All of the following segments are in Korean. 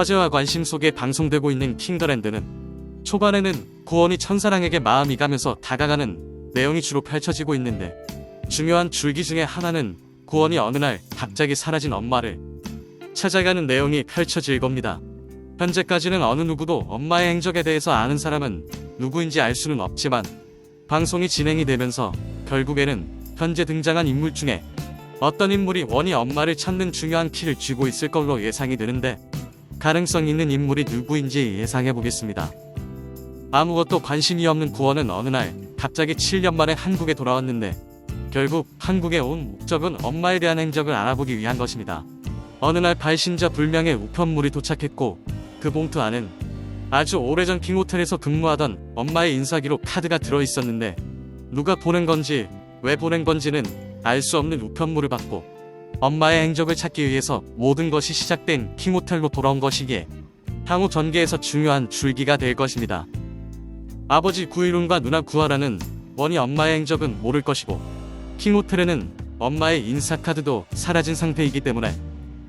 화제와 관심 속에 방송되고 있는 킹더랜드는 초반에는 구원이 천사랑에게 마음이 가면서 다가가는 내용이 주로 펼쳐지고 있는데 중요한 줄기 중에 하나는 구원이 어느 날 갑자기 사라진 엄마를 찾아가는 내용이 펼쳐질 겁니다. 현재까지는 어느 누구도 엄마의 행적에 대해서 아는 사람은 누구인지 알 수는 없지만 방송이 진행이 되면서 결국에는 현재 등장한 인물 중에 어떤 인물이 원희 엄마를 찾는 중요한 키를 쥐고 있을 걸로 예상이 되는데 가능성 있는 인물이 누구인지 예상해 보겠습니다. 아무것도 관심이 없는 구원은 어느 날 갑자기 7년 만에 한국에 돌아왔는데 결국 한국에 온 목적은 엄마에 대한 행적을 알아보기 위한 것입니다. 어느 날 발신자 불명의 우편물이 도착했고 그 봉투 안엔 아주 오래전 킹호텔에서 근무하던 엄마의 인사기록 카드가 들어 있었는데 누가 보낸 건지 왜 보낸 건지는 알 수 없는 우편물을 받고 엄마의 행적을 찾기 위해서 모든 것이 시작된 킹호텔로 돌아온 것이기에 향후 전개에서 중요한 줄기가 될 것입니다. 아버지 구일훈과 누나 구하라는 원희 엄마의 행적은 모를 것이고 킹호텔에는 엄마의 인사카드도 사라진 상태이기 때문에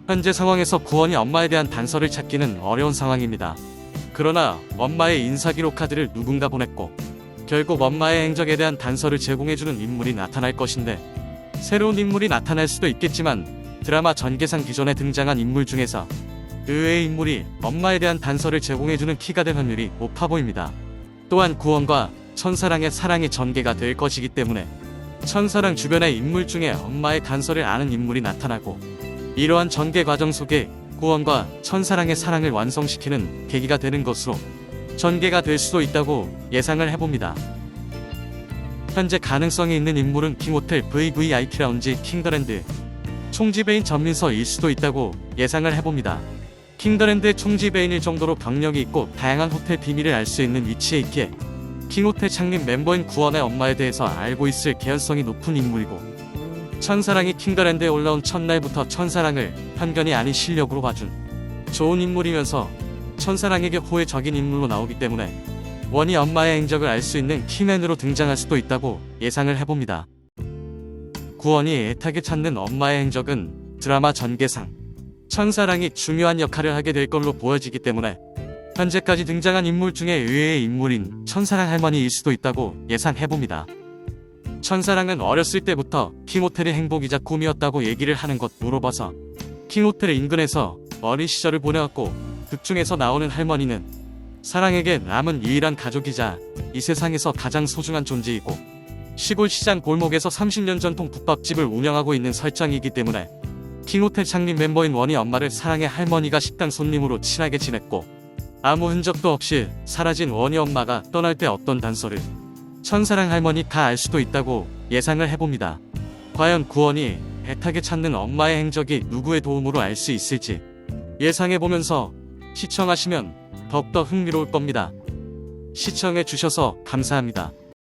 현재 상황에서 구원이 엄마에 대한 단서를 찾기는 어려운 상황입니다. 그러나 엄마의 인사기록 카드를 누군가 보냈고 결국 엄마의 행적에 대한 단서를 제공해주는 인물이 나타날 것인데 새로운 인물이 나타날 수도 있겠지만 드라마 전개상 기존에 등장한 인물 중에서 의외의 인물이 엄마에 대한 단서를 제공해주는 키가 될 확률이 높아 보입니다. 또한 구원과 천사랑의 사랑이 전개가 될 것이기 때문에 천사랑 주변의 인물 중에 엄마의 단서를 아는 인물이 나타나고 이러한 전개 과정 속에 구원과 천사랑의 사랑을 완성시키는 계기가 되는 것으로 전개가 될 수도 있다고 예상을 해봅니다. 현재 가능성이 있는 인물은 킹호텔 VVIP 라운지 킹더랜드 총지배인 전민서일 수도 있다고 예상을 해봅니다. 킹더랜드의 총지배인일 정도로 경력이 있고 다양한 호텔 비밀을 알 수 있는 위치에 있기에 킹호텔 창립 멤버인 구원의 엄마에 대해서 알고 있을 개연성이 높은 인물이고 천사랑이 킹더랜드에 올라온 첫날부터 천사랑을 편견이 아닌 실력으로 봐준 좋은 인물이면서 천사랑에게 호의 적인 인물로 나오기 때문에 원희 엄마의 행적을 알 수 있는 키맨으로 등장할 수도 있다고 예상을 해봅니다. 구원이 애타게 찾는 엄마의 행적은 드라마 전개상 천사랑이 중요한 역할을 하게 될 걸로 보여지기 때문에 현재까지 등장한 인물 중에 의외의 인물인 천사랑 할머니일 수도 있다고 예상해봅니다. 천사랑은 어렸을 때부터 킹호텔의 행복이자 꿈이었다고 얘기를 하는 것 물어봐서 킹호텔 인근에서 어린 시절을 보내왔고 극중에서 나오는 할머니는 사랑에게 남은 유일한 가족이자 이 세상에서 가장 소중한 존재이고 시골 시장 골목에서 30년 전통 국밥집을 운영하고 있는 설정이기 때문에 킹호텔 창립 멤버인 원희 엄마를 사랑의 할머니가 식당 손님으로 친하게 지냈고 아무 흔적도 없이 사라진 원희 엄마가 떠날 때 어떤 단서를 천사랑 할머니가 알 수도 있다고 예상을 해봅니다. 과연 구원이 애타게 찾는 엄마의 행적이 누구의 도움으로 알 수 있을지 예상해보면서 시청하시면 더욱더 흥미로울 겁니다. 시청해 주셔서 감사합니다.